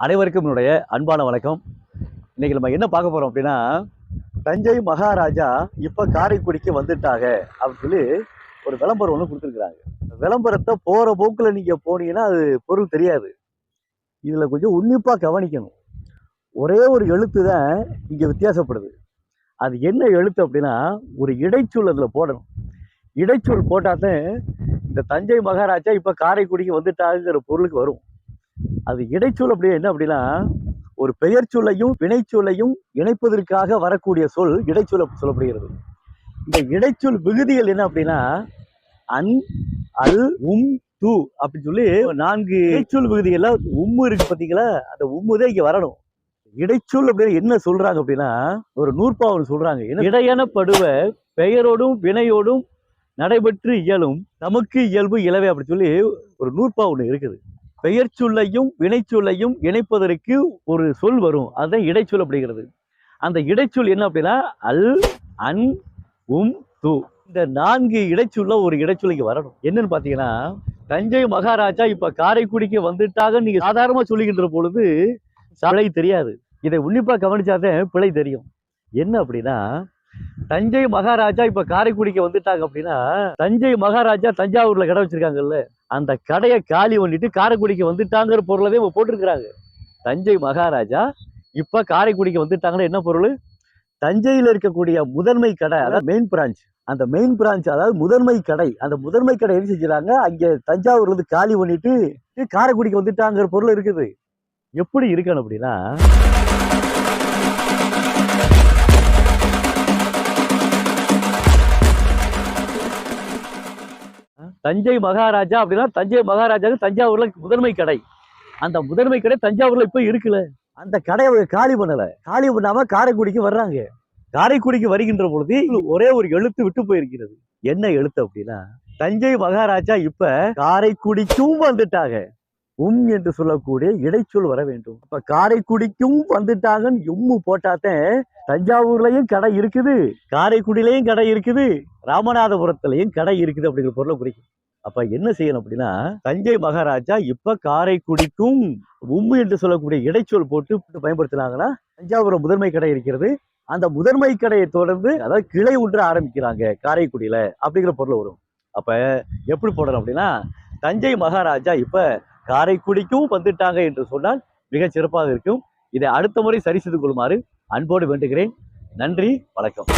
அனைவருக்கும் என்னுடைய அன்பான வணக்கம். இன்னைக்கு நம்ம என்ன பார்க்க போறோம் அப்படின்னா தஞ்சை மகாராஜா இப்ப காரைக்குடிக்கு வந்துட்டாங்க அப்படின்னு சொல்லி ஒரு விளம்பரம் ஒன்று கொடுத்துருக்குறாங்க. விளம்பரத்தை போற போக்குல நீங்க போனீங்கன்னா அது பொருள் தெரியாது. இதுல கொஞ்சம் உன்னிப்பா கவனிக்கணும். ஒரே ஒரு எழுத்து தான் இங்க வித்தியாசப்படுது. அது என்ன எழுத்து அப்படின்னா ஒரு இடைச்சொல் போடணும். இடைச்சூர் இடைச்சொல் இந்த தஞ்சை மகாராஜா இப்போ காரைக்குடிக்கு வந்துட்டாங்கிற பொருளுக்கு வரும். அது இடைச்சூல் அப்படியே என்ன அப்படின்னா ஒரு பெயர் சொல்லையும் வினைச்சொல்லையும் இணைப்பதற்காக வரக்கூடிய சொல் இடைச்சொல் சொல்லப்படுகிறது. இந்த இடைச்சொல் விகுதிகள் என்ன அப்படின்னா அன் அல் உம் து அப்படின்னு சொல்லி நான்கு இடைச்சொல் விகுதிகள்ல உம்மு இருக்கு பார்த்தீங்களா அந்த உம்மு தான் வரணும். இடைச்சொல் அப்படின்னு என்ன சொல்றாங்க அப்படின்னா ஒரு நூற்பாவன் சொல்றாங்க. என்ன? இடையனப்படுவ பெயரோடும் வினையோடும் நடைபெற்று இயலும். நமக்கு இயல்பு இயலவே அப்படின்னு சொல்லி ஒரு நூற்பா ஒன்று இருக்குது. பெயர் சொல்லையும் வினைச்சொல்லையும் இணைப்பதற்கு ஒரு சொல் வரும். அதுதான் இடைச்சொல் அப்படிங்கிறது. அந்த இடைச்சொல் என்ன அப்படின்னா அல் அன் உம் து. இந்த நான்கு இடைச்சொல்ல ஒரு இடைச்சொலைக்கு வரணும். என்னன்னு பார்த்தீங்கன்னா தஞ்சை மகாராஜா இப்ப காரைக்குடிக்கு வந்துட்டாங்கன்னு நீங்க சாதாரணமா சொல்லிக்கின்ற பொழுது சாலை தெரியாது. இதை உன்னிப்பா கவனிச்சாதான் பிழை தெரியும். என்ன அப்படின்னா தஞ்சை மகாராஜா இப்ப காரைக்குடிக்கு வந்துட்டாங்க அப்படின்னா தஞ்சை மகாராஜா தஞ்சாவூர்ல கடை வச்சிருக்காங்கல்ல அந்த கடையை காலி பண்ணிட்டு காரைக்குடிக்கு வந்துட்டாங்கிற பொருளவே இப்போ போட்டிருக்கிறாங்க. தஞ்சை மகாராஜா இப்ப காரைக்குடிக்கு வந்துட்டாங்கன்னா என்ன பொருள்? தஞ்சையில் இருக்கக்கூடிய முதன்மை கடை அதாவது மெயின் பிரான்ச் அந்த மெயின் பிரான்ச் அதாவது முதன்மை கடை. அந்த முதன்மை கடை என்ன செஞ்சுறாங்க அங்கே தஞ்சாவூர்ல இருந்து காலி பண்ணிட்டு காரைக்குடிக்கு வந்துட்டாங்கிற பொருள் இருக்குது. எப்படி இருக்கணும் அப்படின்னா தஞ்சை மகாராஜா அப்படின்னா தஞ்சை மகாராஜாவுக்கு தஞ்சாவூர்ல முதன்மை கடை. அந்த முதன்மை கடை தஞ்சாவூர்ல இப்ப இருக்குல்ல. அந்த கடையை அவங்க காலி பண்ணல. காலி பண்ணாம காரைக்குடிக்கு வர்றாங்க. காரைக்குடிக்கு வருகின்ற பொழுது ஒரே ஒரு எழுத்து விட்டு போயிருக்கிறது. என்ன எழுத்து அப்படின்னா தஞ்சை மகாராஜா இப்ப காரைக்குடிக்கும் வந்துட்டாங்க. உம் என்று சொல்லக்கூடிய இடைச்சொல் வர வேண்டும். இப்ப காரைக்குடிக்கும் வந்துட்டாங்கன்னு உம்மு போட்டாதான் தஞ்சாவூர்லயும் கடை இருக்குது காரைக்குடியிலையும் கடை இருக்குது ராமநாதபுரத்துலயும் கடை இருக்குது அப்படிங்கிற பொருளை குறிக்கும் அப்ப என்ன செய்யணும் அப்படின்னா தஞ்சை மகாராஜா இப்ப காரைக்குடிக்கும் உம்மு என்று சொல்லக்கூடிய இடைச்சொல் போட்டு பயன்படுத்தினாங்கன்னா தஞ்சாவூர் முதன்மை கடை இருக்கிறது. அந்த முதன்மை கடையை தொடர்ந்து அதாவது கிளை ஒன்று ஆரம்பிக்கிறாங்க காரைக்குடியில அப்படிங்கிற பொருள் வரும். அப்ப எப்படி போடணும் அப்படின்னா தஞ்சை மகாராஜா இப்ப காரைக்குடிக்கும் வந்துட்டாங்க என்று சொன்னால் மிகச் சிறப்பாக இருக்கும். இதை அடுத்த முறை சரி செய்து கொள்ளுமாறு அன்போடு வேண்டுகிறேன். நன்றி வணக்கம்.